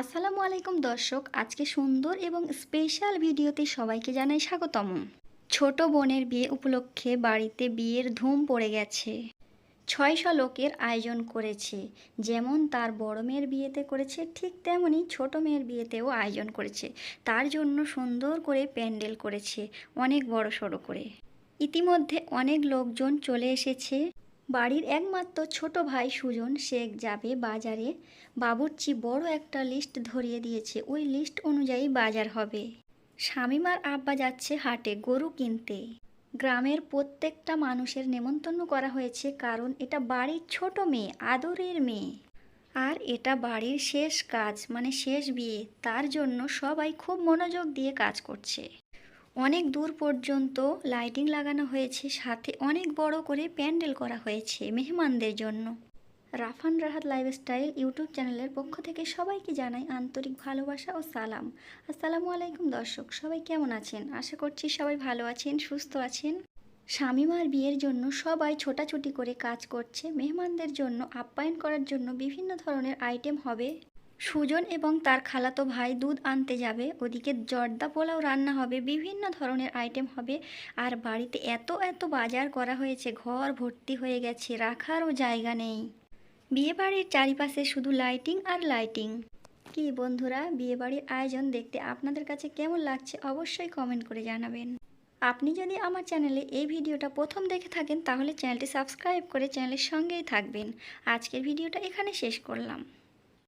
আসসালামু আলাইকুম দর্শক, আজকে সুন্দর এবং স্পেশাল ভিডিওতে সবাইকে জানাই স্বাগতম। ছোট বোনের বিয়ে উপলক্ষে বাড়িতে বিয়ের ধুম পড়ে গেছে। ছয়শো লোকের আয়োজন করেছে। যেমন তার বড় মেয়ের বিয়েতে করেছে, ঠিক তেমনি ছোট মেয়ের বিয়েতেও আয়োজন করেছে। তার জন্য সুন্দর করে প্যান্ডেল করেছে, অনেক বড় সড়ো করে। ইতিমধ্যে অনেক লোকজন চলে এসেছে। বাড়ির একমাত্র ছোট ভাই সুজন শেখ যাবে বাজারে। বাবুর্চি বড় একটা লিস্ট ধরিয়ে দিয়েছে। ওই লিস্ট অনুযায়ী বাজার হবে। স্বামীমার আব্বা যাচ্ছে হাটে গরু কিনতে। গ্রামের প্রত্যেকটা মানুষের নেমন্তন্ন করা হয়েছে কারণ এটা বাড়ির ছোট মেয়ে, আদরের মেয়ে। আর এটা বাড়ির শেষ কাজ মানে শেষ বিয়ে। তার জন্য সবাই খুব মনোযোগ দিয়ে কাজ করছে। অনেক দূর পর্যন্ত লাইটিং লাগানো হয়েছে, সাথে অনেক বড় করে প্যান্ডেল করা হয়েছে মেহমানদের জন্য। রাফান রাহাত লাইফস্টাইল ইউটিউব চ্যানেলের পক্ষ থেকে সবাইকে জানাই আন্তরিক ভালোবাসা ও সালাম। আসসালামু আলাইকুম দর্শক, সবাই কেমন আছেন? আশা করছি সবাই ভালো আছেন, সুস্থ আছেন। স্বামীমার বিয়ের জন্য সবাই ছোটাছুটি করে কাজ করছে। মেহমানদের জন্য আপ্যায়ন করার জন্য বিভিন্ন ধরনের আইটেম হবে। সুজন এবং তার খালাতো ভাই দুধ আনতে যাবে। ওদিকে জর্দা পোলাও রান্না হবে, বিভিন্ন ধরনের আইটেম হবে। আর বাড়িতে এত এত বাজার করা হয়েছে, ঘর ভর্তি হয়ে গেছে, রাখারও জায়গা নেই। বিয়েবাড়ির চারিপাশে শুধু লাইটিং আর লাইটিং কি বন্ধুরা, বিয়েবাড়ির আয়োজন দেখতে আপনাদের কাছে কেমন লাগছে অবশ্যই কমেন্ট করে জানাবেন। আপনি যদি আমার চ্যানেলে এই ভিডিওটা প্রথম দেখে থাকেন, তাহলে চ্যানেলটি সাবস্ক্রাইব করে চ্যানেলের সঙ্গেই থাকবেন। আজকের ভিডিওটা এখানে শেষ করলাম।